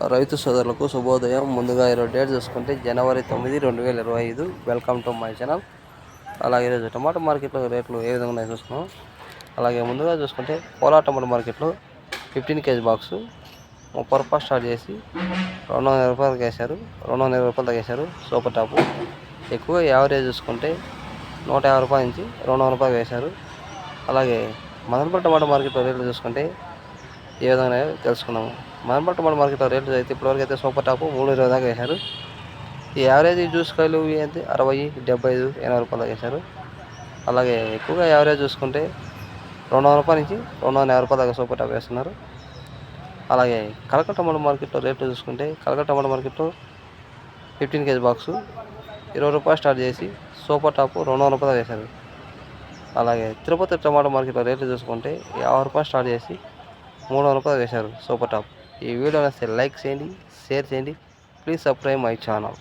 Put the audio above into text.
రైతు సోదరులకు శుభోదయం. ముందుగా ఈరోజు డేట్ చూసుకుంటే జనవరి తొమ్మిది రెండు వేల ఇరవై ఐదు. వెల్కమ్ టు మై ఛానల్ అలాగే ఈరోజు టమాటా మార్కెట్లో రేట్లు ఏ విధంగా ఉన్నాయో చూసుకున్నాం అలాగే ముందుగా చూసుకుంటే పోలా టమాటో మార్కెట్లో ఫిఫ్టీన్ కేజీ బాక్సు ముప్పై రూపాయలు స్టార్ట్ చేసి రెండు వందల రూపాయలకి వేశారు. రెండు వందల ఇరవై రూపాయలు తగ్గేశారు సూపర్ టాపు ఎక్కువ యావరేజ్ చూసుకుంటే నూట యాభై రూపాయల నుంచి రెండు వందల రూపాయలు వేశారు. అలాగే మదనపల్లి టమాటా మార్కెట్లో రేట్లు చూసుకుంటే ఏ విధంగా తెలుసుకుందాము. తెలుసుకున్నాము మన టమాటా మార్కెట్లో రేట్లు అయితే ఇప్పటివరకు అయితే సూపర్ టాప్ మూడు ఇరవై దాకా వేశారు. ఈ యావరేజ్ జ్యూస్ కాయలు అయితే అరవై డెబ్బై ఐదు ఎనభై రూపాయలు వేశారు. అలాగే ఎక్కువగా యావరేజ్ చూసుకుంటే రెండు వందల రూపాయల నుంచి రెండు వందల యాభై రూపాయల దాకా సూపర్ టాప్ వేస్తున్నారు. అలాగే కలకట్ట టమాటా మార్కెట్లో రేట్లు చూసుకుంటే కలకట్ట టమాటా మార్కెట్లో ఫిఫ్టీన్ కేజీ బాక్సు ఇరవై రూపాయలు స్టార్ట్ చేసి సూపర్ టాప్ రెండు వందల రూపాయలు వేశారు. అలాగే తిరుపతి టమాటో మార్కెట్లో రేట్లు చూసుకుంటే యాభై రూపాయలు స్టార్ట్ చేసి మూడు వందల రూపాయలు వేశారు. Super top. ఈ వీడియో నచ్చితే లైక్ చేయండి షేర్ చేయండి. Please subscribe my channel.